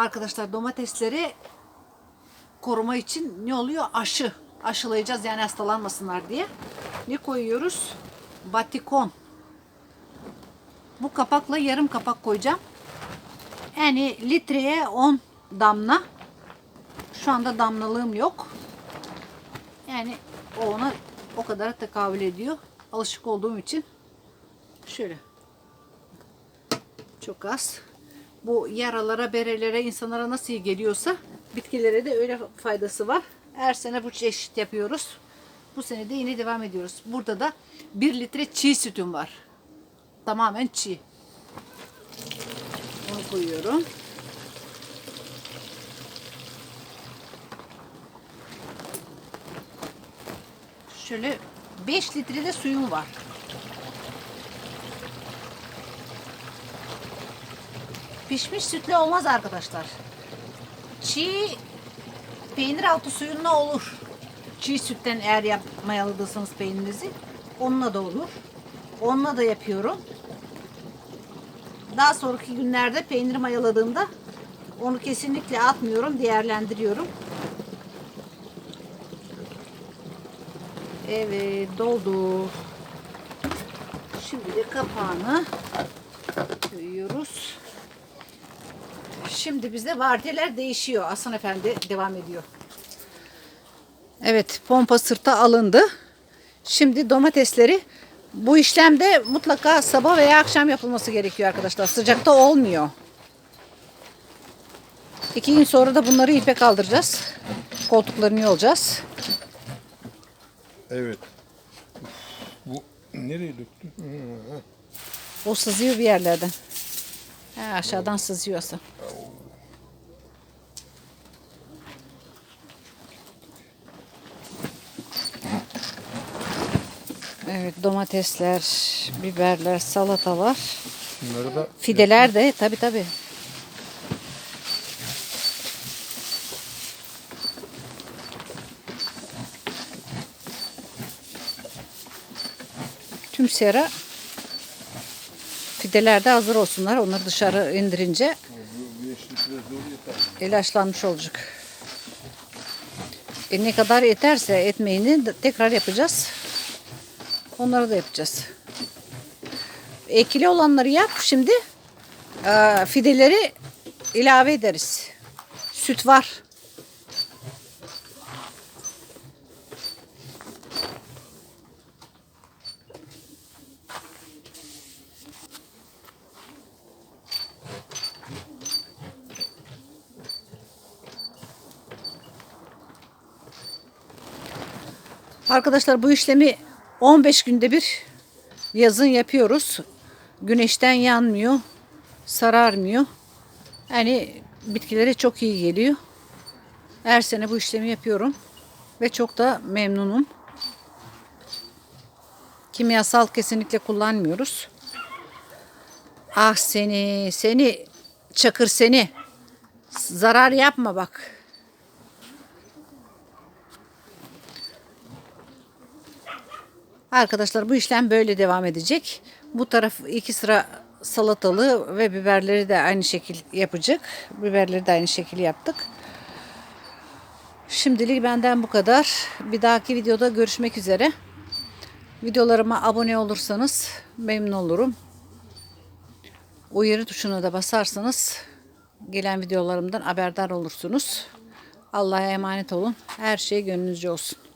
Arkadaşlar domatesleri koruma için ne oluyor? Aşı. Aşılayacağız yani hastalanmasınlar diye. Ne koyuyoruz? Batikon. Bu kapakla yarım kapak koyacağım. Yani litreye 10 damla. Şu anda damlalığım yok. Yani o ona o kadar tekabül ediyor. Alışık olduğum için. Şöyle. Çok az. Bu yaralara, berelere, insanlara nasıl iyi geliyorsa bitkilere de öyle faydası var. Her sene bu çeşit yapıyoruz. Bu sene de yine devam ediyoruz. Burada da 1 litre çiğ sütüm var. Tamamen çiğ. Onu koyuyorum. Şöyle 5 litre de suyum var. Pişmiş sütle olmaz arkadaşlar. Çiğ peynir altı suyunla olur. Çiğ sütten eğer yapmayalıdıysanız peynirinizi onunla da olur. Onunla da yapıyorum. Daha sonraki günlerde peynir mayaladığımda onu kesinlikle atmıyorum, değerlendiriyorum. Evet, doldu. Şimdi de kapağını koyuyoruz. Şimdi bizde vardiyalar değişiyor. Hasan Efendi devam ediyor. Evet, pompa sırta alındı. Şimdi domatesleri bu işlemde mutlaka sabah veya akşam yapılması gerekiyor arkadaşlar. Sıcakta olmuyor. İki gün sonra da bunları ipe kaldıracağız. Koltuklarını yolacağız. Evet. Bu nereye döktü? Hı, hı. O sızıyor bir yerlerden. He, aşağıdan sızıyorsa. Evet domatesler, biberler, salatalar, Bunları da fideler de tabi tabi. Tüm sera fideler de hazır olsunlar. Onları dışarı indirince ilaçlanmış olacak. E ne kadar yeterse etmeğini tekrar yapacağız. Onları da yapacağız. Ekili olanları yap şimdi. Ee, fideleri ilave ederiz. Süt var. Arkadaşlar bu işlemi 15 günde bir yazın yapıyoruz. Güneşten yanmıyor, sararmıyor. Yani bitkilere çok iyi geliyor. Her sene bu işlemi yapıyorum ve çok da memnunum. Kimyasal kesinlikle kullanmıyoruz. Ah seni, seni çakır seni. Zarar yapma bak. Arkadaşlar bu işlem böyle devam edecek. Bu taraf iki sıra salatalı ve biberleri de aynı şekil yapacak. Biberleri de aynı şekil yaptık. Şimdilik benden bu kadar. Bir dahaki videoda görüşmek üzere. Videolarıma abone olursanız memnun olurum. Uyarı tuşuna da basarsanız gelen videolarımdan haberdar olursunuz. Allah'a emanet olun. Her şey gönlünüzce olsun.